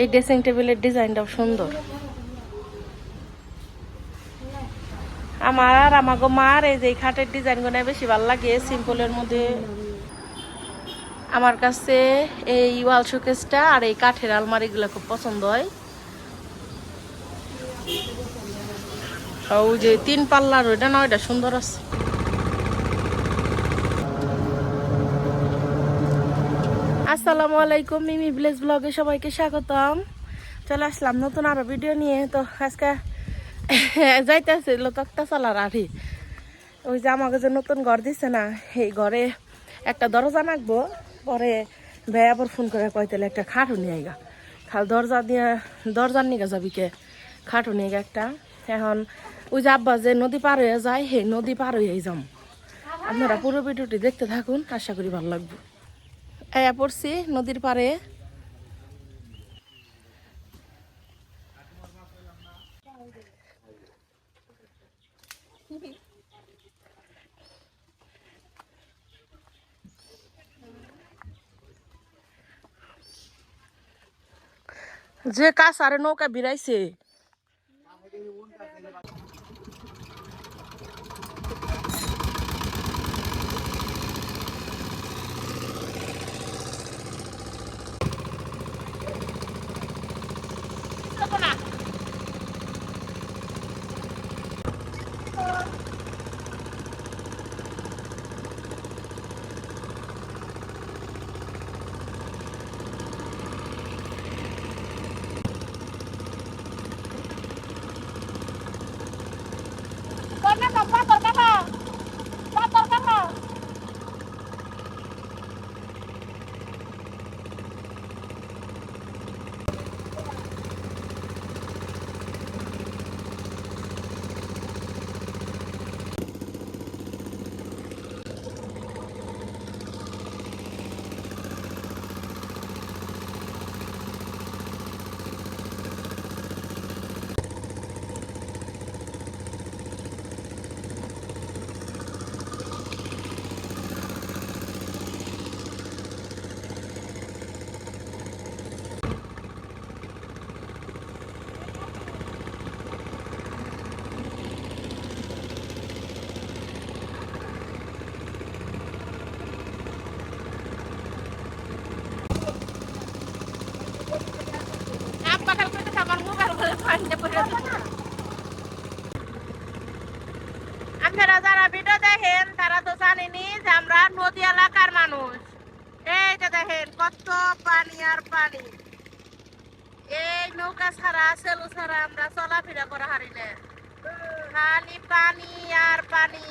এই ড্রেসিং টেবিলের ডিজাইনটাও সুন্দর। আমার আমাকে মার এই যে খাটের ডিজাইনগুলো বেশি ভালো লাগে, সিম্পলের মধ্যে। আমার কাছে এই ওয়াল শোকেসটা আর এই কাঠের আলমারি আলমারিগুলো খুব পছন্দ হয়। ওই যে তিন পাল্লার, ওইটা না, ওইটা সুন্দর আছে। আসসালামু আলাইকুম, মিমি ভিলেজ ব্লগে সবাইকে স্বাগতম। চলে আসলাম নতুন আরও ভিডিও নিয়ে। তো আজকে যাইতেছিল তক্তা চালার আরই ওই যে আমাকে যে নতুন ঘর দিছে না, এই ঘরে একটা দরজা নাকবো। পরে ভাই আবার ফোন করে কইতেলে একটা খাটু নিয়ে গা। খাল দরজা দিয়ে, দরজার নিয়ে যাবি কে? খাটু নিয়ে একটা। এখন ওই যে আব্বা যে নদী পার হয়ে যায়, সেই নদী পার হয়ে যাম। আপনারা পুরো ভিডিওটি দেখতে থাকুন, আশা করি ভালো লাগবে। আয়া পড়ছি নদীর পাড়ে। যে কাছারে নৌকা বিরাইছে toco nada. আপনারা যারা ভিডিও দেখেন, তারা তো জানেনি যে আমরা নদী এলাকার মানুষ। এইটা দেখেন, কত পানি আর পানি। এই নৌকা ছাড়া, সেলু ছাড়া আমরা চলাফেরা করা হারি না। খালি পানি আর পানি।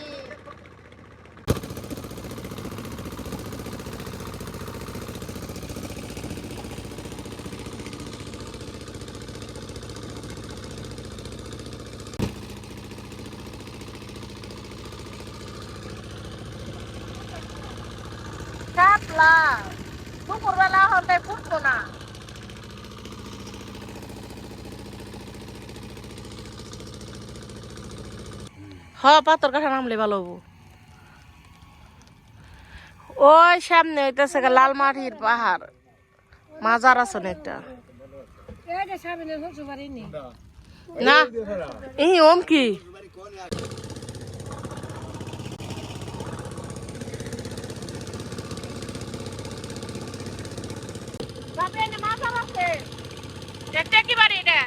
হলে না। হ পাথর কাঠা নামলে ভালো হব। ওই সামনে হইতেছে লাল মাটির পাহাড়। মাজার আছে একটা। না। এই ওম কি? কি বাড়ি এটা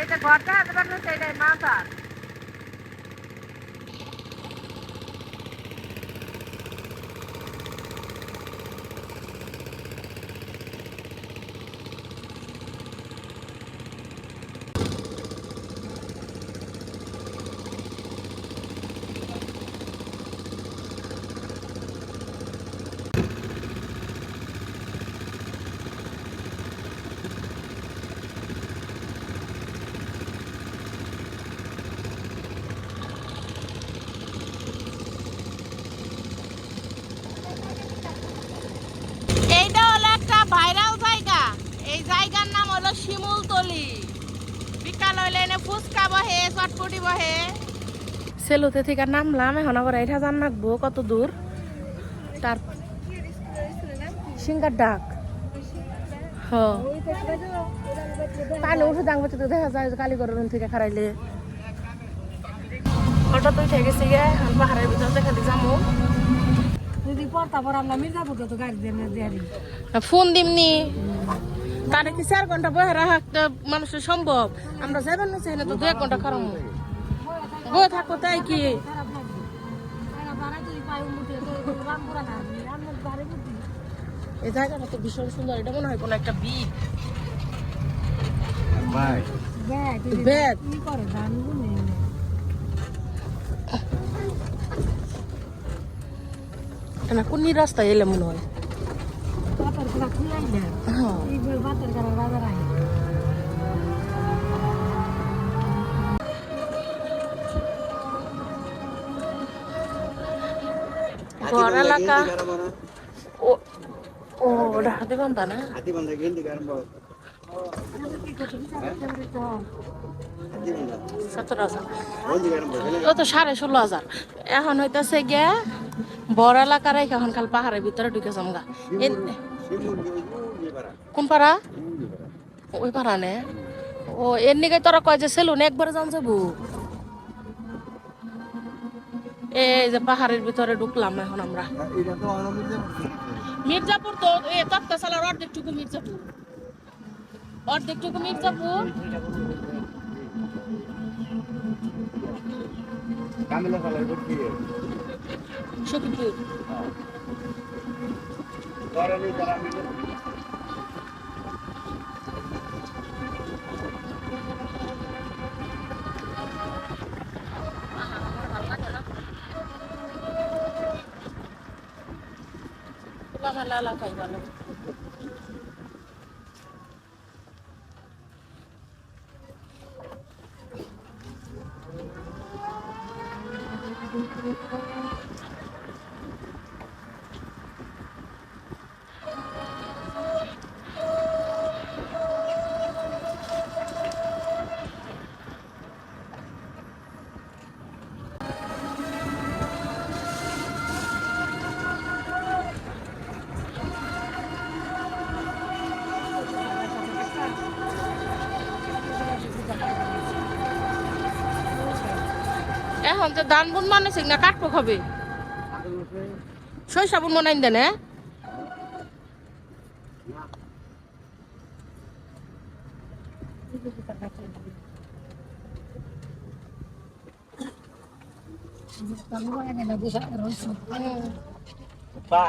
এটা ঘরটা হাতে পারল নাম মাথা শিমুলতলি। বিকাল হইলে এনে ফুচকা বহে চটপটি বহে। সেলুতে থেকে নামলাম এখন আবার এটা জান রাখব কত দূর? তার সিঙ্গার ডাক। ওষুধ আনব তো দেখা যায় কালীগড়ের রুম থেকে খারাইলে। অটো তুই থেকে গেছি গে এখন পাহাড়ের ভিতর দেখা দি যাব যদি পড়তা পড়ালাম মির্জাপুর তো গাড়ি দিয়ে ফোন দিমনি। তাহলে কি চার ঘণ্টা বহে রাখা একটা মানুষের সম্ভব? আমরা যাবেন না চাই না তো দু এক ঘণ্টা খারাপ বয়ে থাকো তাই কি? করা এই জায়গাটা তো ভীষণ সুন্দর এটা মনে হয় কোনো একটা বিট ব্যাগ। করে না কোন রাস্তা এলে মনে হয়। বাতার করা খুলাই না হ্যাঁ এই বাতার করা বাজার আই ঘর এলাকা ও ও ওটা হাতে বান্ধা না হাতি বান্ধা ও তো সাড়ে ষোলো হাজার। এখন হইতাছে গিয়া বড় এলাকার এখন পাহাড়ের ভিতরে ঢুকে কোন পাড়া? শিমুল গিয়ে ওই পাড়া নে। ও এর নিকে তোরা কয় যে সেলুন একবারে যান যাব। এই যে পাহাড়ের ভিতরে ঢুকলাম এখন আমরা। আনন্দ মির্জাপুর তো এ তত্তাশালার অর্ধেকটুকু মির্জাপুর। অর্ধেকটুকু মির্জাপুর সখীপুর যারা এলাকায় ভালো এখন যে ধান বুন মানেছে না কাটবো খাবে সই সাবুন মনাইন দেন হ্যাঁ?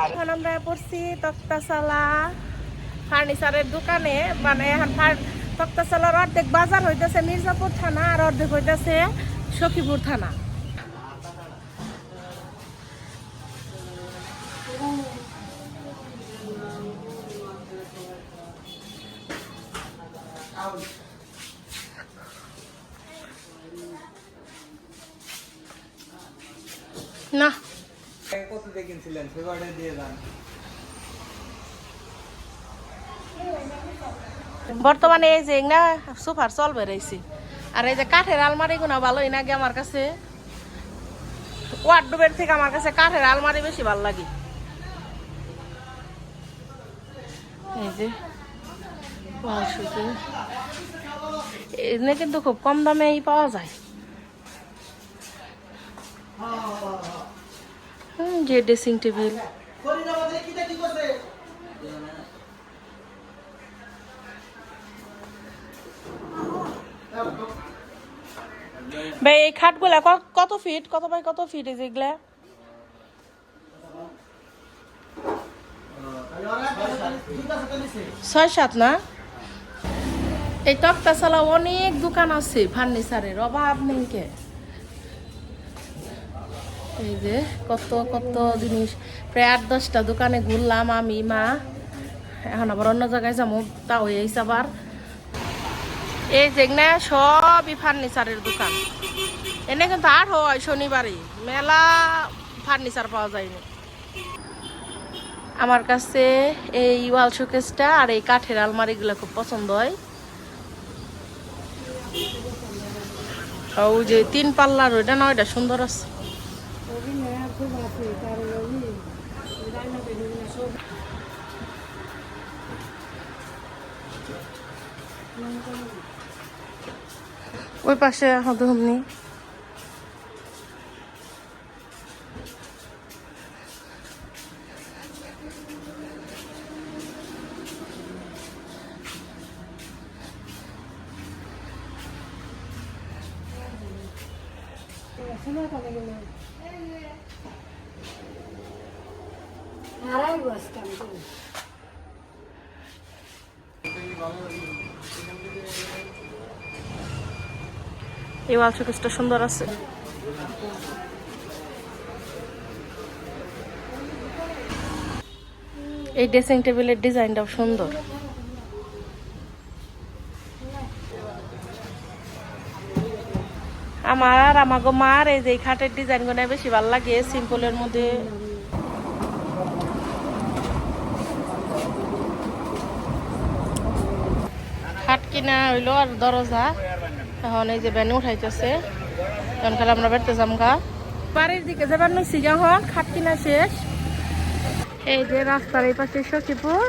এখন আমরা পড়ছি তক্তাশালা ফার্নিচারের দোকানে। মানে এখন তক্তাশালার অর্ধেক বাজার হইতেছে মির্জাপুর থানা আর অর্ধেক হইতেছে সখীপুর থানা। না। কত দিয়ে কিনছিলেন দিয়ে যান। বর্তমানে এই যে না সোফার চল বেড়াইছি। আর এই যে কাঠের আলমারি গুনা ভালোই নাকি আমার কাছে? ওয়ার্ডরোবের থেকে আমার কাছে কাঠের আলমারি বেশি ভালো লাগে। এই যে। Wall showcase। কিন্তু খুব কম দামেই পাওয়া যায়। যে ড্রেসিং টেবিল। ভাই, এই খাটগুলা কত ফিট? কত বাই কত ফিট এই যেগুলা? ছয় সাত না? এই তক্তাশালা অনেক দোকান আছে ফার্নিচারের, অভাব নেই কে? এই যে কত কত জিনিস। প্রায় আট, দশটা দোকানে ঘুরলাম আমি, মা। এখন আবার অন্য জায়গায় যাব তাও এই আবার। এই যেগনা সবই ফার্নিচারের দোকান। এনে কিন্তু আর হয় শনিবারে, মেলা ফার্নিচার পাওয়া যায়নি। আমার কাছে এই ওয়াল শোকেসটা আর এই কাঠের আলমারিগুলো খুব পছন্দ হয়। ওই যে তিন পাল্লার ওইটা না ওইটা সুন্দর আছে। ওই পাশে হতে হমনি আড়াই এই ওয়াল শোকেসটা সুন্দর আছে এই ড্রেসিং টেবিলের ডিজাইনটাও সুন্দর আমার আর আমাকে মার এই যে খাটের ডিজাইনগুলো বেশি ভালো লাগে সিম্পলের মধ্যে। খাট কিনা হইল আর দরজা, এখন এই যে ব্যানে উঠাইতেছে। এখন খালি আমরা বেড়তে যাম গা। বাড়ির দিকে যাবার নইছি যখন খাট কিনা শেষ। এই যে রাস্তার এই পাশে সখীপুর,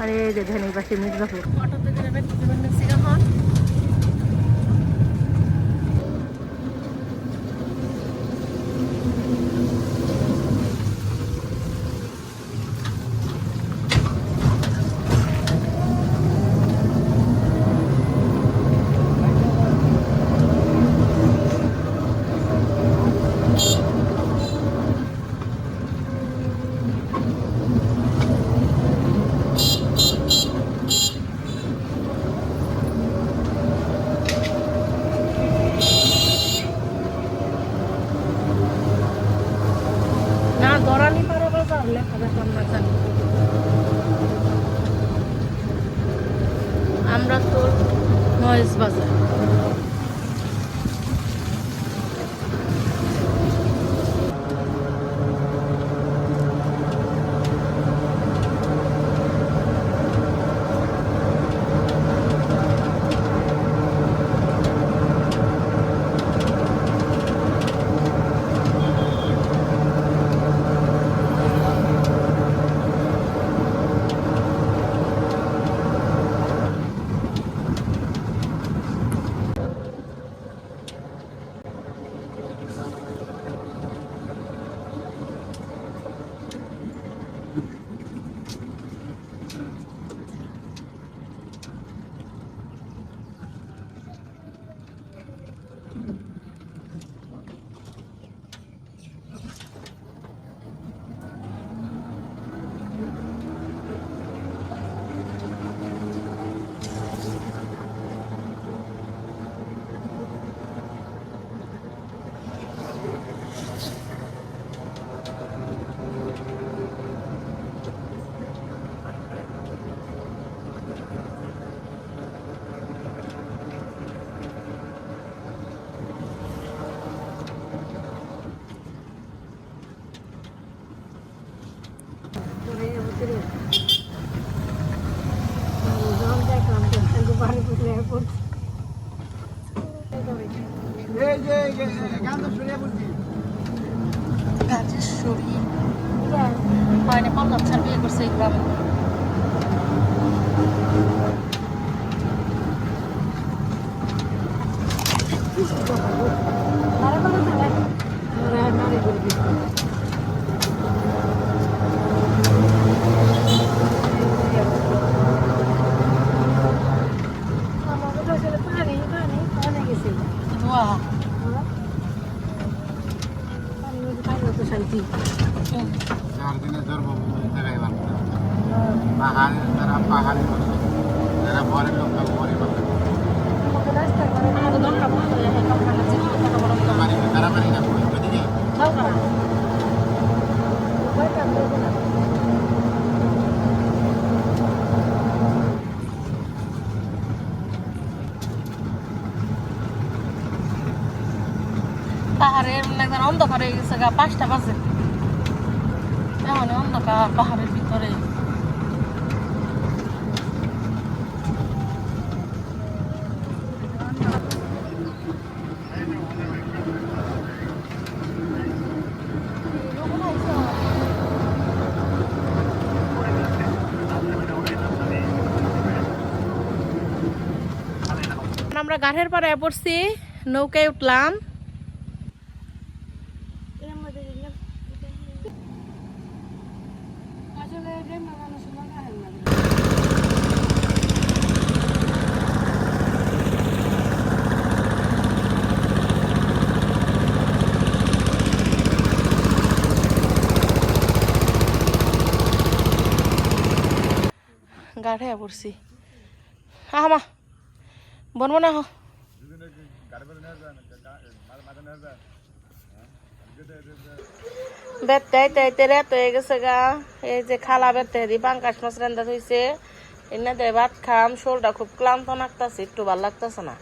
আর এই যে ধ্যান এই পাশে মির্জাপুর। অটোতে নইছি যখন পাঁচটা বাজে। এখন অন্ধকার পাহাড়ের ভিতরে। আমরা গাঢ়ের পাড়ায় পড়ছি নৌকায় উঠলাম। গাড়ে পড়ছি। আহমা বনবো না গেছে গা। এই যে খালা দি এনে ভাত খাম, শোলটা খুব ক্লান্ত লাগতাছে একটু ভালো লাগতাছে না।